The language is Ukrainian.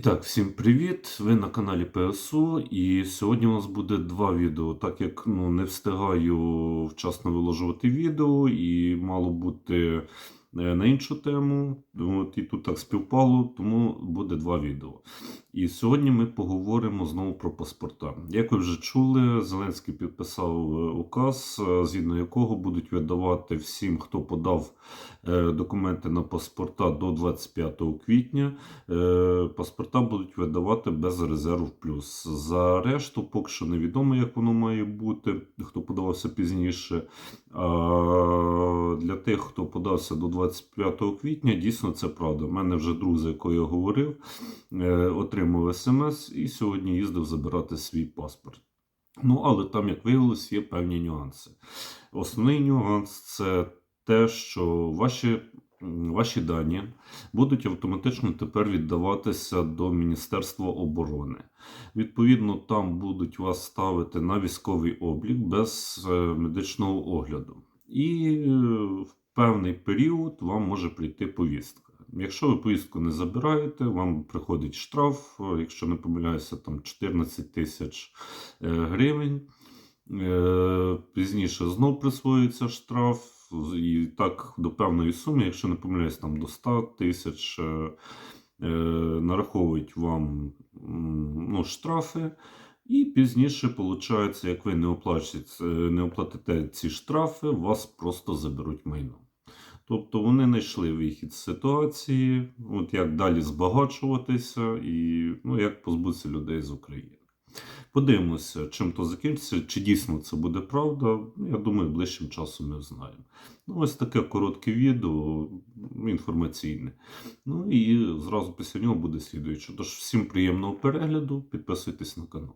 І так, всім привіт! Ви на каналі ПСУ, і сьогодні у нас буде два відео, так як ну, не встигаю вчасно виложувати відео, і мало бути е, на іншу тему. От, і тут так співпало, тому буде два відео. І сьогодні ми поговоримо знову про паспорта. Як ви вже чули, Зеленський підписав е, указ, е, згідно якого будуть видавати всім, хто подав е, документи на паспорта до 25 квітня. Паспорта будуть видавати без резерв плюс. За решту, поки що невідомо, як воно має бути, хто подавався пізніше. А для тих, хто подався до 25 квітня, дійсно це правда. У мене вже друг, з якою я говорив, е, отримав смс і сьогодні їздив забирати свій паспорт. Ну, але там, як виявилось, є певні нюанси. Основний нюанс це те, що ваші, ваші дані будуть автоматично тепер віддаватися до Міністерства оборони. Відповідно, там будуть вас ставити на військовий облік без е, медичного огляду. І е, в певний період вам може прийти повістка. Якщо ви повістку не забираєте, вам приходить штраф, е, якщо не помиляюся, там 14 тисяч е, гривень. Е, Пізніше знов присвоюється штраф, і так до певної суми, якщо не помиляюсь, там до 100 тисяч нараховують вам ну, штрафи. І пізніше, виходить, як ви не оплачуєте, не оплатите ці штрафи, вас просто заберуть майно. Тобто вони знайшли вихід з ситуації, от як далі збагачуватися і ну, як позбутися людей з України. Подивимося, чим то закінчиться, чи дійсно це буде правда. Я думаю, ближчим часом ми знаємо. Ну, ось таке коротке відео інформаційне. Ну і зразу після нього буде слідуюче. Тож всім приємного перегляду, підписуйтесь на канал.